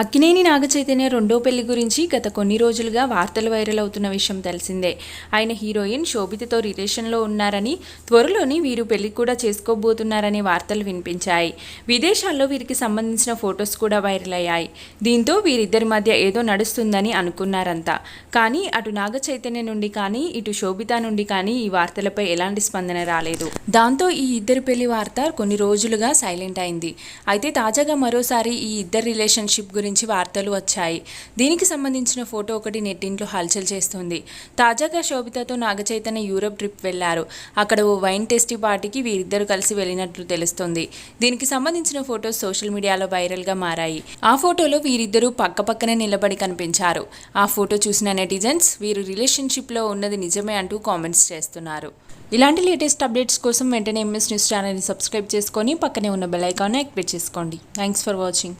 అక్కినేని నాగచైతన్య రెండో పెళ్ళి గురించి గత కొన్ని రోజులుగా వార్తలు వైరల్ అవుతున్న విషయం తెలిసిందే. ఆయన హీరోయిన్ శోభితతో రిలేషన్లో ఉన్నారని త్వరలోని వీరు పెళ్ళి కూడా చేసుకోబోతున్నారనే వార్తలు వినిపించాయి. విదేశాల్లో వీరికి సంబంధించిన ఫొటోస్ కూడా వైరల్ అయ్యాయి. దీంతో వీరిద్దరి మధ్య ఏదో నడుస్తుందని అనుకున్నారంతా. కానీ అటు నాగచైతన్య నుండి కానీ ఇటు శోభిత నుండి కానీ ఈ వార్తలపై ఎలాంటి స్పందన రాలేదు. దాంతో ఈ ఇద్దరి పెళ్ళి వార్త కొన్ని రోజులుగా సైలెంట్ అయింది. అయితే తాజాగా మరోసారి ఈ ఇద్దరి రిలేషన్షిప్ గురించి వార్తలు వచ్చాయి. దీనికి సంబంధించిన ఫోటో ఒకటి నెట్టింట్లో హల్చల్ చేస్తుంది. తాజాగా శోభితతో నాగచైతన్య యూరప్ ట్రిప్ వెళ్ళారు. అక్కడ ఓ వైన్ టెస్టీ పార్టీకి వీరిద్దరు కలిసి వెళ్ళినట్లు తెలుస్తుంది. దీనికి సంబంధించిన ఫోటో సోషల్ మీడియాలో వైరల్గా మారాయి. ఆ ఫోటోలో వీరిద్దరూ పక్కపక్కనే నిలబడి కనిపించారు. ఆ ఫోటో చూసిన నెటిజన్స్ వీరు రిలేషన్షిప్లో ఉన్నది నిజమే అంటూ కామెంట్స్ చేస్తున్నారు. ఇలాంటి లేటెస్ట్ అప్డేట్స్ కోసం వెంటనే ఎంఎస్ న్యూస్ ఛానల్ని సబ్స్క్రైబ్ చేసుకొని పక్కనే ఉన్న బెల్ ఐకాన్ యాక్టివేట్ చేసుకోండి. Thanks for watching.